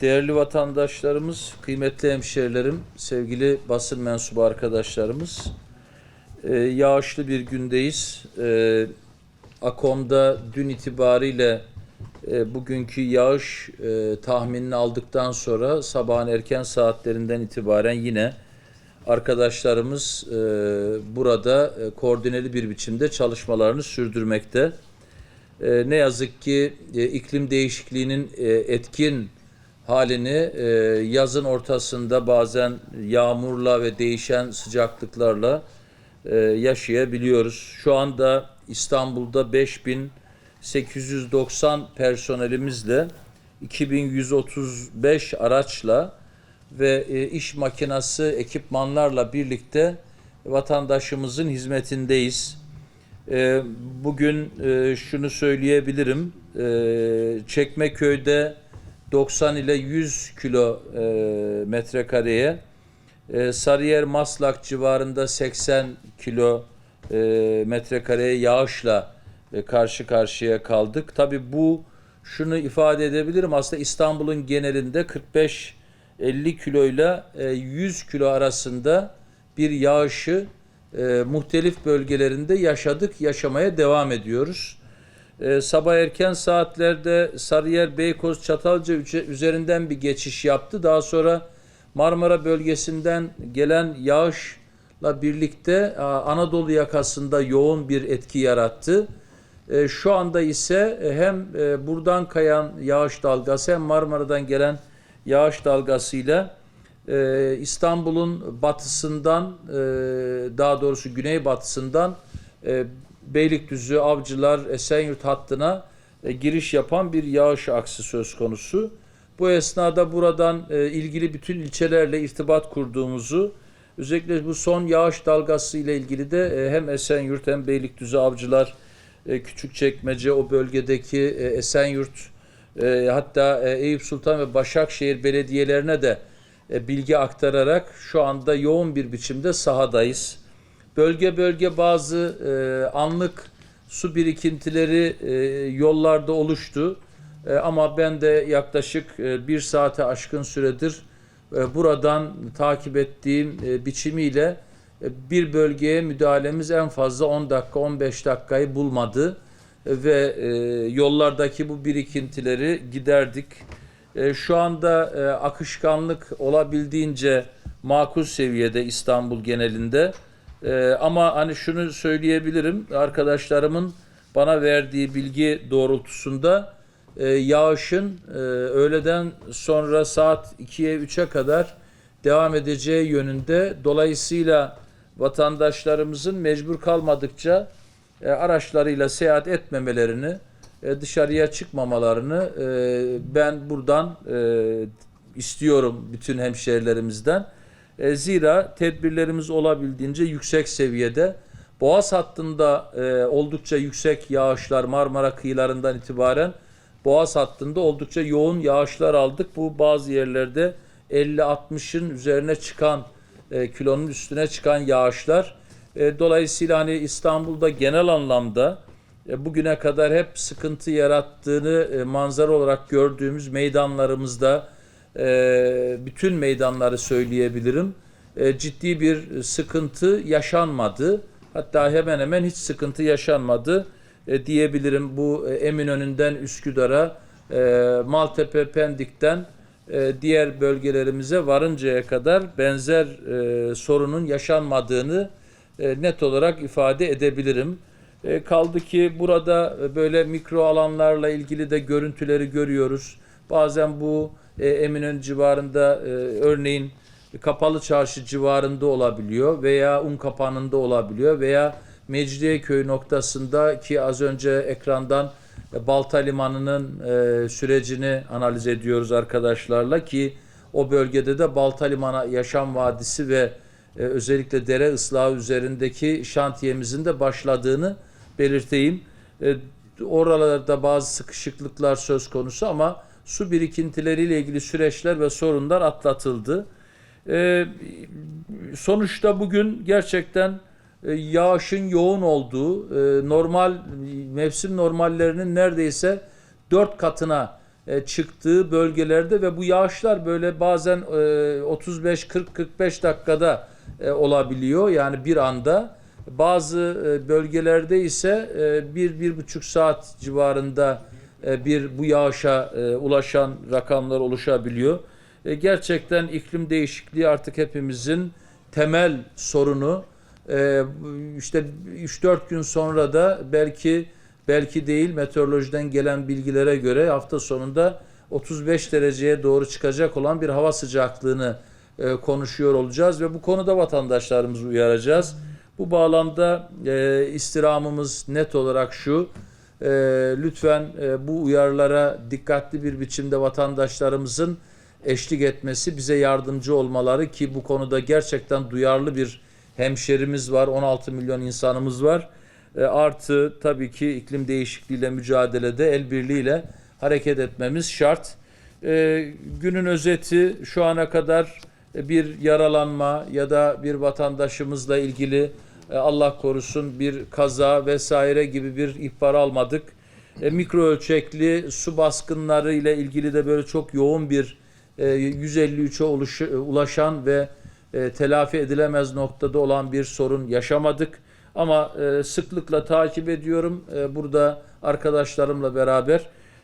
Değerli vatandaşlarımız, kıymetli hemşehrilerim, sevgili basın mensubu arkadaşlarımız, e, yağışlı bir gündeyiz. E, Akom'da dün itibariyle e, bugünkü yağış e, tahminini aldıktan sonra sabahın erken saatlerinden itibaren yine arkadaşlarımız e, burada e, koordineli bir biçimde çalışmalarını sürdürmekte. E, ne yazık ki e, iklim değişikliğinin e, etkin halini e, yazın ortasında bazen yağmurla ve değişen sıcaklıklarla e, yaşayabiliyoruz. Şu anda İstanbul'da 5890 personelimizle 2135 araçla ve e, iş makinası ekipmanlarla birlikte vatandaşımızın hizmetindeyiz. E, bugün e, şunu söyleyebilirim. E, Çekmeköy'de 90 ile 100 kilo e, metrekareye, e, Sarıyer Maslak civarında 80 kilo e, metrekareye yağışla e, karşı karşıya kaldık. Tabi bu şunu ifade edebilirim aslında İstanbul'un genelinde 45-50 kiloyla e, 100 kilo arasında bir yağışı e, muhtelif bölgelerinde yaşadık, yaşamaya devam ediyoruz. E, sabah erken saatlerde Sarıyer, Beykoz, Çatalca üzerinden bir geçiş yaptı. Daha sonra Marmara bölgesinden gelen yağışla birlikte Anadolu yakasında yoğun bir etki yarattı. E, şu anda ise e, hem e, buradan kayan yağış dalgası hem Marmara'dan gelen yağış dalgasıyla e, İstanbul'un batısından e, daha doğrusu güneybatısından e, Beylikdüzü, Avcılar, Esenyurt hattına e, giriş yapan bir yağış aksı söz konusu. Bu esnada buradan e, ilgili bütün ilçelerle irtibat kurduğumuzu, özellikle bu son yağış dalgası ile ilgili de e, hem Esenyurt hem Beylikdüzü, Avcılar, e, Küçükçekmece, o bölgedeki e, Esenyurt, e, hatta e, Eyüp Sultan ve Başakşehir belediyelerine de e, bilgi aktararak şu anda yoğun bir biçimde sahadayız. Bölge bölge bazı e, anlık su birikintileri e, yollarda oluştu. E, ama ben de yaklaşık e, bir saate aşkın süredir e, buradan takip ettiğim e, biçimiyle e, bir bölgeye müdahalemiz en fazla 10 dakika 15 dakikayı bulmadı ve e, yollardaki bu birikintileri giderdik. E, şu anda e, akışkanlık olabildiğince makul seviyede İstanbul genelinde. E, ama hani şunu söyleyebilirim arkadaşlarımın bana verdiği bilgi doğrultusunda e, yağışın e, öğleden sonra saat 2'ye 3'e kadar devam edeceği yönünde. Dolayısıyla vatandaşlarımızın mecbur kalmadıkça e, araçlarıyla seyahat etmemelerini, e, dışarıya çıkmamalarını e, ben buradan e, istiyorum bütün hemşehrilerimizden. E, zira tedbirlerimiz olabildiğince yüksek seviyede. Boğaz hattında e, oldukça yüksek yağışlar Marmara kıyılarından itibaren Boğaz hattında oldukça yoğun yağışlar aldık. Bu bazı yerlerde 50-60'ın üzerine çıkan e, kilonun üstüne çıkan yağışlar. Dolayısıyla hani İstanbul'da genel anlamda bugüne kadar hep sıkıntı yarattığını e, manzara olarak gördüğümüz meydanlarımızda e, bütün meydanları söyleyebilirim. E, ciddi bir sıkıntı yaşanmadı. Hatta hemen hemen hiç sıkıntı yaşanmadı e, diyebilirim. Bu e, Eminönü'nden Üsküdar'a, e, Maltepe, Pendik'ten e, diğer bölgelerimize varıncaya kadar benzer e, sorunun yaşanmadığını e, net olarak ifade edebilirim. E, kaldı ki burada e, böyle mikro alanlarla ilgili de görüntüleri görüyoruz. Bazen bu e, Eminönü civarında e, örneğin Kapalı Çarşı civarında olabiliyor veya Unkapanı'nda olabiliyor veya Mecidiyeköy noktasında ki az önce ekrandan e, Balta Limanı'nın e, sürecini analiz ediyoruz arkadaşlarla ki o bölgede de Balta Limanı Yaşam Vadisi ve e, özellikle dere ıslahı üzerindeki şantiyemizin de başladığını belirteyim. E, oralarda bazı sıkışıklıklar söz konusu ama su birikintileriyle ilgili süreçler ve sorunlar atlatıldı. E, sonuçta bugün gerçekten e, yağışın yoğun olduğu, e, normal mevsim normallerinin neredeyse dört katına e, çıktığı bölgelerde ve bu yağışlar böyle bazen e, 35 40 45 dakikada olabiliyor. Yani bir anda bazı bölgelerde ise bir bir buçuk saat civarında bir bu yağışa e, ulaşan rakamlar oluşabiliyor. E, gerçekten iklim değişikliği artık hepimizin temel sorunu. E, işte 3-4 gün sonra da belki belki değil meteorolojiden gelen bilgilere göre hafta sonunda 35 dereceye doğru çıkacak olan bir hava sıcaklığını e, konuşuyor olacağız ve bu konuda vatandaşlarımızı uyaracağız. Bu bağlamda e, istirhamımız net olarak şu. E, lütfen e, bu uyarılara dikkatli bir biçimde vatandaşlarımızın eşlik etmesi, bize yardımcı olmaları ki bu konuda gerçekten duyarlı bir hemşerimiz var. 16 milyon insanımız var. E, artı tabii ki iklim değişikliğiyle mücadelede el birliğiyle hareket etmemiz şart. E, günün özeti şu ana kadar bir yaralanma ya da bir vatandaşımızla ilgili Allah korusun bir kaza vesaire gibi bir ihbar almadık. E, mikro ölçekli su baskınları ile ilgili de böyle çok yoğun bir e, 153'e oluş- e, ulaşan ve e, telafi edilemez noktada olan bir sorun yaşamadık. Ama e, sıklıkla takip ediyorum. E, burada arkadaşlarımla beraber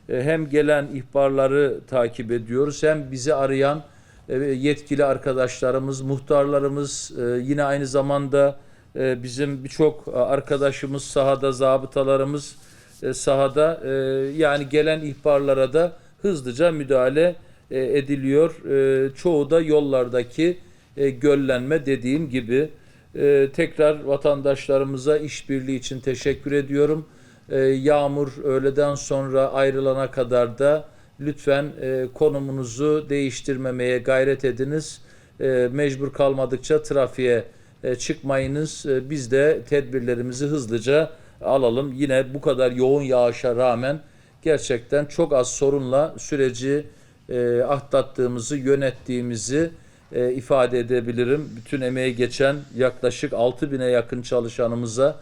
e, hem gelen ihbarları takip ediyoruz hem bizi arayan e, yetkili arkadaşlarımız, muhtarlarımız, e, yine aynı zamanda e, bizim birçok arkadaşımız sahada, zabıtalarımız e, sahada e, yani gelen ihbarlara da hızlıca müdahale e, ediliyor. E, çoğu da yollardaki e, göllenme dediğim gibi. E, tekrar vatandaşlarımıza işbirliği için teşekkür ediyorum. E, yağmur öğleden sonra ayrılana kadar da lütfen e, konumunuzu değiştirmemeye gayret ediniz. E, mecbur kalmadıkça trafiğe e, çıkmayınız. E, biz de tedbirlerimizi hızlıca alalım. Yine bu kadar yoğun yağışa rağmen gerçekten çok az sorunla süreci e, atlattığımızı, yönettiğimizi e, ifade edebilirim. Bütün emeği geçen yaklaşık 6000'e yakın çalışanımıza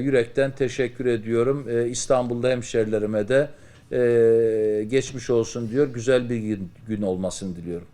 yürekten teşekkür ediyorum. E, İstanbul'da hemşerilerime de geçmiş olsun diyor. Güzel bir gün, gün olmasını diliyorum.